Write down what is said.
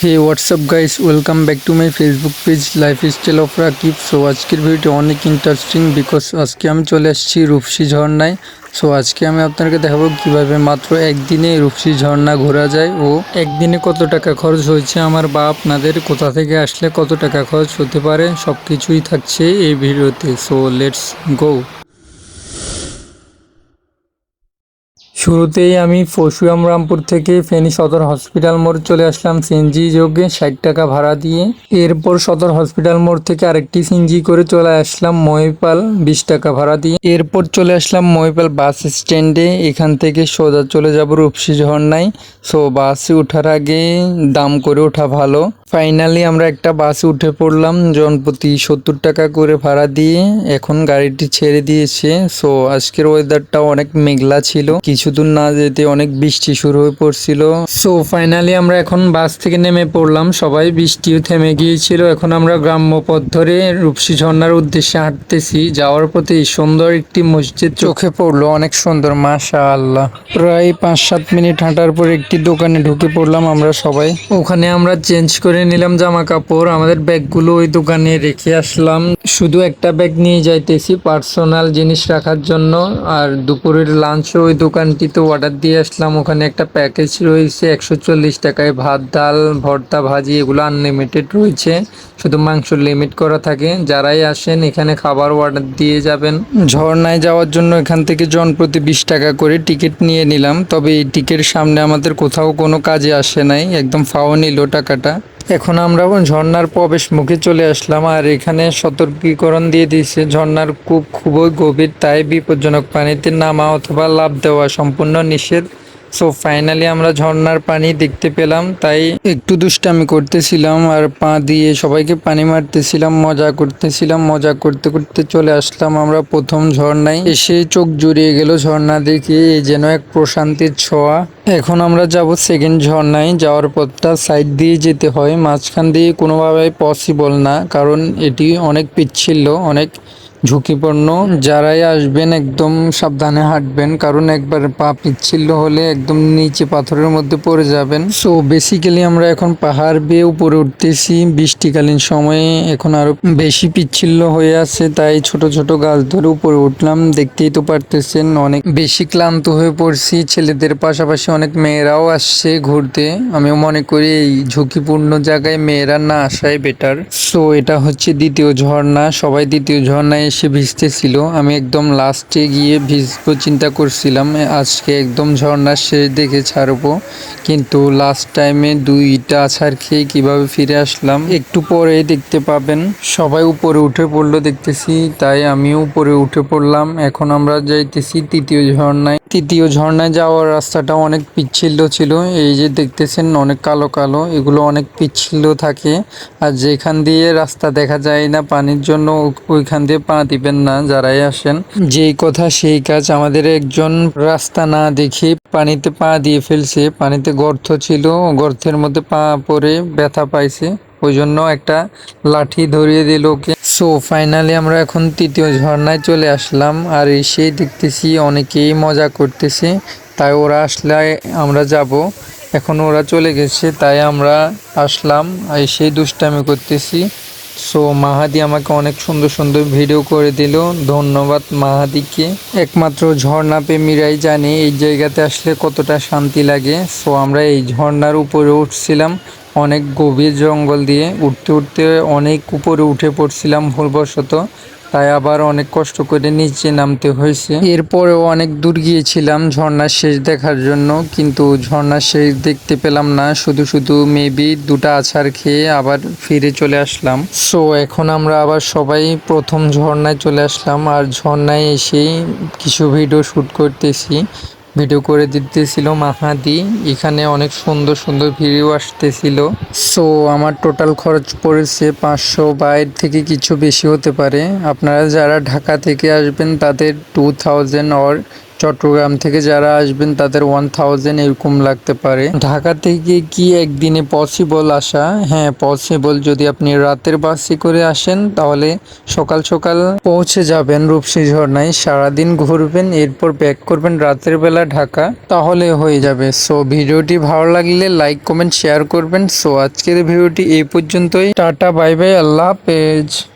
Hey WhatsApp guys welcome back to my Facebook page life style of Rakib so আজকের ভিডিওটি অনেক interesting because আজকে আমি চলে আসছি রূপসী ঝর্ণায়। সো আজকে আমি আপনাকে দেখাবো কীভাবে মাত্র একদিনে রূপসী ঝর্ণা ঘোরা যায় ও একদিনে কত টাকা খরচ হয়েছে। আমার বা আপনাদের কোথা থেকে আসলে কত টাকা খরচ হতে পারে সব কিছুই থাকছে এই ভিডিওতে সো লেটস গো শুরুতেই আমি পশুরাম রামপুর থেকে ফেনী সদর হসপিটাল মোড় চলে আসলাম সিএনজি যোগে ষাট টাকা ভাড়া দিয়ে। এরপর সদর হসপিটাল মোড় থেকে আরেকটি সিএনজি করে চলে আসলাম মহিপাল বিশ টাকা ভাড়া দিয়ে। এরপর চলে আসলাম মহিপাল বাস স্ট্যান্ডে। এখান থেকে সোজা চলে যাব রূপসী ঝর্ণায়। সো বাসে ওঠার আগে দাম করে ওঠা ভালো। ফাইনালি আমরা একটা বাসে উঠে পড়লাম, জন প্রতি সত্তর টাকা করে ভাড়া দিয়ে এখন গাড়িটি ছেড়ে দিয়েছে। সো আজকের ওয়েদারটা অনেক মেঘলা ছিল। কিছু দূর না যেতে অনেক বৃষ্টি শুরু হয়ে পড়ছিল। সো ফাইনালি আমরা এখন বাস থেকে নেমে পড়লাম। সবাই বৃষ্টিও থেমে গিয়েছিল। এখন আমরা গ্রাম্য পথ ধরে রূপসী ঝর্ণার উদ্দেশ্যে হাঁটতেছি। যাওয়ার পথে সুন্দর একটি মসজিদ চোখে পড়ল। অনেক সুন্দর মাশা আল্লাহ প্রায় পাঁচ সাত মিনিট হাঁটার পর একটি দোকানে ঢুকে পড়লাম আমরা সবাই। ওখানে আমরা চেঞ্জ করে নিলাম জামা কাপড়, আমাদের ব্যাগগুলো ওই দোকানে রেখে আসলাম। শুধু একটা ব্যাগ নিয়ে যাইতেছি, পার্সোনাল জিনিস রাখার জন্য। আর দুপুরের লাঞ্চও ওই দোকানটিতে অর্ডার দিয়ে আসলাম। ওখানে একটা প্যাকেজ রয়েছে, একশো চল্লিশ টাকায় ভাত, ডাল, ভর্তা, ভাজি, এগুলো আনলিমিটেড রয়েছে। শুধু মাংস লিমিট করা থাকে। যারাই আসেন, এখানে খাবার অর্ডার দিয়ে যাবেন। ঝর্ণায় যাওয়ার জন্য এখান থেকে জন প্রতি বিশ টাকা করে টিকিট নিয়ে নিলাম। তবে এই টিকিট সামনে আমাদের কোথাও কোনো কাজে আসে নাই। একদম ফাও নিল টাকাটা। এখন আমরা ঝর্নার প্রবেশ মুখে চলে আসলাম, আর এখানে সতর্কীকরণ দিয়ে দিয়েছে। ঝর্নার কূপ খুবই গভীর, তাই বিপজ্জনক পানিতে নামা অথবা লাভ দেওয়া সম্পূর্ণ নিষেধ। সো ফাইনালি আমরা ঝর্ণার পানি দেখতে পেলাম, তাই একটু দুষ্টামি করতেছিলাম আর পা দিয়ে সবাইকে পানি মারতেছিলাম, মজা করতেছিলাম, মজা করতে করতে চলে আসলাম আমরা প্রথম ঝর্ণায় এসে চোখ জুড়িয়ে গেল ঝর্ণা দেখে এই যেন এক প্রশান্তির ছোঁয়া। এখন আমরা যাব সেকেন্ড ঝর্ণায়, যাওয়ার পথটা সাইড দিয়ে যেতে হয়, মাঝখান দিয়ে কোনোভাবে পসিবল না, কারণ এটি অনেক পিচ্ছিল, অনেক ঝুঁকিপূর্ণ। যারাই আসবেন একদম সাবধানে হাঁটবেন, কারণ একবার পা পিচ্ছিল হলে একদম নিচে পাথরের মধ্যে পড়ে যাবেন। সো বেসিক্যালি আমরা এখন পাহাড় বেয়ে উপরে উঠতেছি। বৃষ্টিকালীন সময়ে এখন আরও বেশি পিচ্ছিল্য হয়ে আছে, তাই ছোট ছোট গাছ ধরে উপরে উঠলাম। দেখতেই তো পারতেছেন অনেক বেশি ক্লান্ত হয়ে পড়ছি। ছেলেদের পাশাপাশি অনেক মেয়েরাও আসছে ঘুরতে। আমিও মনে করি এই ঝুঁকিপূর্ণ জায়গায় মেয়েরা না আসাই বেটার সো এটা হচ্ছে দ্বিতীয় ঝর্ণা। সবাই দ্বিতীয় ঝর্ণায় এসে ভিজতেছিল। আমি একদম লাস্টে গিয়ে ভিজবো চিন্তা করছিলাম। আজকে একদম ঝর্ণার শেষ দেখে ছাড়বো। কিন্তু লাস্ট টাইমে দুইটা আছাড় খেয়ে কীভাবে ফিরে আসলাম, একটু পরে দেখতে পাবেন। সবাই উপরে উঠে পড়ল দেখতেছি, তাই আমিও উপরে উঠে পড়লাম। এখন আমরা যাইতেছি তৃতীয় ঝর্ণায়। তৃতীয় ঝর্ণায় যাওয়ার রাস্তাটা অনেক পিচ্ছিল ছিল। এই যে দেখতেছেন, অনেক কালো কালো, এগুলো অনেক পিচ্ছিল থাকে। আর যেখান দিয়ে রাস্তা দেখা যায় না, পানির জন্য ওইখান দিয়ে দিবেন না, যারাই আসেন। যেই কথা, সেই কাজ আমাদের একজন রাস্তা না দেখে পানিতে পা দিয়ে ফেলছে। পানিতে গর্ত ছিল, গর্তের মধ্যে পা পরে ব্যথা পাইছে। ওই জন্য একটা লাঠি ধরিয়ে দিল ওকে। সো ফাইনালি আমরা এখন তৃতীয় ঝর্ণায় চলে আসলাম। আর এসেই দেখতেছি অনেকেই মজা করতেছে। তাই ওরা আসলে আমরা যাব। এখন ওরা চলে গেছে, তাই আমরা আসলাম। এসেই দুষ্টামি করতেছি। সো মাহাদি আমাকে অনেক সুন্দর সুন্দর ভিডিও করে দিল। ধন্যবাদ মাহাদিকে একমাত্র ঝর্ণা প্রেমীরাই জানে এই জায়গাতে আসলে কতটা শান্তি লাগে। সো আমরা এই ঝর্ণার উপরে উঠছিলাম, অনেক গভীর জঙ্গল দিয়ে। উঠতে উঠতে অনেক উপরে উঠে পড়ছিলাম ভুলবশত। তাই আবার অনেক কষ্ট করে নিচে নামতে হয়েছে। এরপরেও অনেক দূর গিয়েছিলাম ঝর্ণার শেষ দেখার জন্য, কিন্তু ঝর্ণার শেষ দেখতে পেলাম না। শুধু শুধু মেবি দুটা আছার খেয়ে আবার ফিরে চলে আসলাম। সো এখন আমরা আবার সবাই প্রথম ঝর্ণায় চলে আসলাম। আর ঝর্ণায় এসেই কিছু ভিডিও শ্যুট করতেছি। ভিডিও করে দিতেছিল মাহাদি এখানে অনেক সুন্দর সুন্দর ভিডিও আসতেছিল। সো আমার টোটাল খরচ পড়েছে পাঁচশো বাইর থেকে কিছু বেশি হতে পারে। আপনারা যারা ঢাকা থেকে আসবেন, তাদের টু থাউজেন্ড অর চট্টগ্রাম থেকে যারা আসবেন, তাদের ওয়ান থাউজেন্ড এরকম লাগতে পারে। ঢাকা থেকে কি একদিনে পসিবল আসা? হ্যাঁ পসিবল যদি আপনি রাতের বাসে করে আসেন, তাহলে সকাল সকাল পৌঁছে যাবেন রূপসী ঝর্ণায়। সারাদিন ঘুরবেন, এরপর ব্যাক করবেন রাতের বেলা ঢাকা। তাহলে হয়ে যাবে। সো ভিডিওটি ভালো লাগলে লাইক কমেন্ট শেয়ার করবেন। সো আজকের ভিডিওটি এই পর্যন্তই। টাটা বাই বাই আল্লাহ হাফেজ।